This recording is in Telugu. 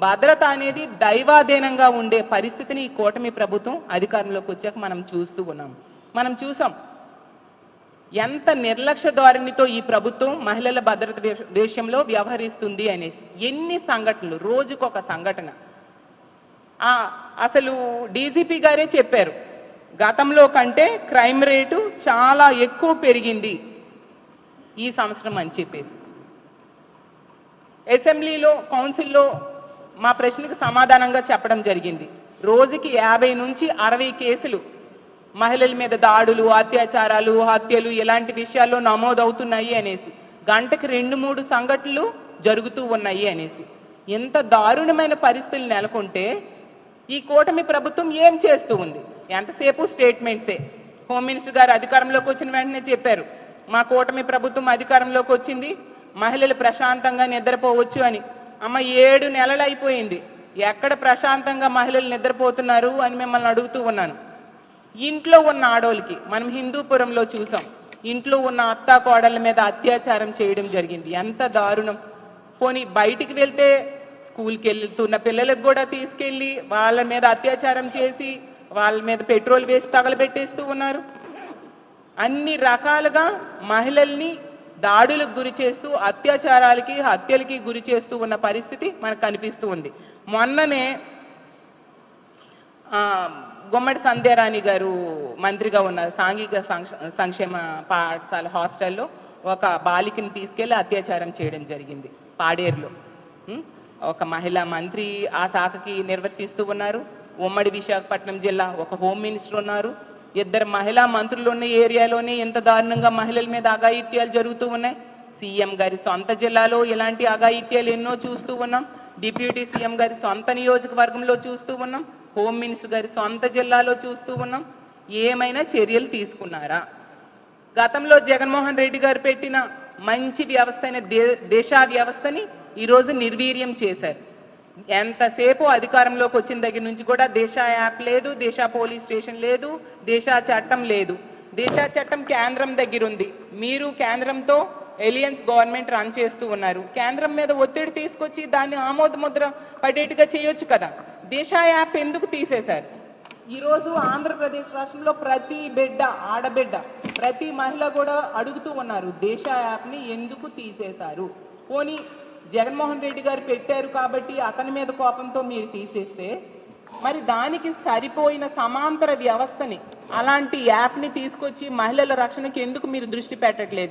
భద్రత అనేది దైవాధీనంగా ఉండే పరిస్థితిని ఈ కూటమి ప్రభుత్వం అధికారంలోకి వచ్చాక మనం చూస్తూ ఉన్నాం. మనం చూసాం. ఎంత నిర్లక్ష్య ధోరణితో ఈ ప్రభుత్వం మహిళల భద్రత విషయంలో వ్యవహరిస్తుంది అనేసి. ఎన్ని సంఘటనలు రోజుకొక సంఘటన. ఆ, అసలు డీజీపీ గారే చెప్పారు. గతంలో కంటే క్రైమ్ రేటు చాలా ఎక్కువ పెరిగింది ఈ సంవత్సరం అని చెప్పేసి. అసెంబ్లీలో కౌన్సిల్లో మా ప్రశ్నకు సమాధానంగా చెప్పడం జరిగింది. రోజుకి యాభై నుంచి అరవై కేసులు మహిళల మీద దాడులు అత్యాచారాలు హత్యలు ఇలాంటి విషయాల్లో నమోదవుతున్నాయి అనేసి గంటకి రెండు మూడు సంఘటనలు జరుగుతూ ఉన్నాయి అనేసి. ఇంత దారుణమైన పరిస్థితులు నెలకొంటే ఈ కూటమి ప్రభుత్వం ఏం చేస్తూ ఉంది? ఎంతసేపు స్టేట్మెంట్సే? హోమ్ మినిస్టర్ గారు అధికారంలోకి వచ్చిన వెంటనే చెప్పారు మా కూటమి ప్రభుత్వం అధికారంలోకి వచ్చింది మహిళలు ప్రశాంతంగా నిద్రపోవచ్చు అని. అమ్మ ఏడు నెలలు అయిపోయింది. ఎక్కడ ప్రశాంతంగా మహిళలు నిద్రపోతున్నారు అని మిమ్మల్ని అడుగుతూ ఉన్నాను. ఇంట్లో ఉన్న ఆడోళ్ళకి మనం హిందూపురంలో చూసాం. ఇంట్లో ఉన్న అత్తా కోడళ్ళ మీద అత్యాచారం చేయడం జరిగింది. ఎంత దారుణం. పోనీ బయటికి వెళ్తే స్కూల్కి వెళ్తున్న పిల్లలకు కూడా తీసుకెళ్ళి వాళ్ళ మీద అత్యాచారం చేసి వాళ్ళ మీద పెట్రోల్ వేసి తగలబెట్టేస్తూ ఉన్నారు. అన్ని రకాలుగా మహిళల్ని దాడులకు గురి చేస్తూ అత్యాచారాలకి హత్యలకి గురి చేస్తూ ఉన్న పరిస్థితి మనకు కనిపిస్తూ ఉంది. మొన్ననే గుమ్మడి సంధ్యారాణి గారు మంత్రిగా ఉన్న సాంఘిక సంక్షేమ పాఠశాల హాస్టల్లో ఒక బాలికని తీసుకెళ్ళి అత్యాచారం చేయడం జరిగింది పాడేరులో. ఒక మహిళా మంత్రి ఆ శాఖకి నిర్వర్తిస్తూ ఉన్నారు. ఉమ్మడి విశాఖపట్నం జిల్లా ఒక హోమ్ మినిస్టర్ ఉన్నారు. ఇద్దరు మహిళా మంత్రులు ఉన్న ఏరియాలోనే ఎంత దారుణంగా మహిళల మీద అఘాయిత్యాలు జరుగుతూ ఉన్నాయి. సీఎం గారి సొంత జిల్లాలో ఇలాంటి అఘాయిత్యాలు ఎన్నో చూస్తూ ఉన్నాం. డిప్యూటీ సీఎం గారి సొంత నియోజకవర్గంలో చూస్తూ ఉన్నాం. హోమ్ మినిస్టర్ గారి సొంత జిల్లాలో చూస్తూ ఉన్నాం. ఏమైనా చర్యలు తీసుకున్నారా? గతంలో జగన్మోహన్ రెడ్డి గారు పెట్టిన మంచి వ్యవస్థ అయిన దే దేశా వ్యవస్థని ఈరోజు నిర్వీర్యం చేశారు. ఎంతసేపు అధికారంలోకి వచ్చిన దగ్గర నుంచి కూడా దేశా యాప్ లేదు దేశ పోలీస్ స్టేషన్ లేదు దేశా చట్టం లేదు. దేశా చట్టం కేంద్రం దగ్గర ఉంది. మీరు కేంద్రంతో ఎలియన్స్ గవర్నమెంట్ రన్ చేస్తూ ఉన్నారు. కేంద్రం మీద ఒత్తిడి తీసుకొచ్చి దాన్ని ఆమోద ముద్ర పడేట్టుగా చేయొచ్చు కదా. దేశ యాప్ ఎందుకు తీసేశారు? ఈరోజు ఆంధ్రప్రదేశ్ రాష్ట్రంలో ప్రతి బిడ్డ ఆడబిడ్డ ప్రతి మహిళ కూడా అడుగుతూ ఉన్నారు దేశ యాప్ని ఎందుకు తీసేశారు? పోనీ జగన్మోహన్ రెడ్డి గారు పెట్టారు కాబట్టి అతని మీద కోపంతో మీరు తీసేస్తే మరి దానికి సరిపోయిన సమాంతర వ్యవస్థని అలాంటి యాప్ని తీసుకొచ్చి మహిళల రక్షణకి ఎందుకు మీరు దృష్టి పెట్టట్లేదు?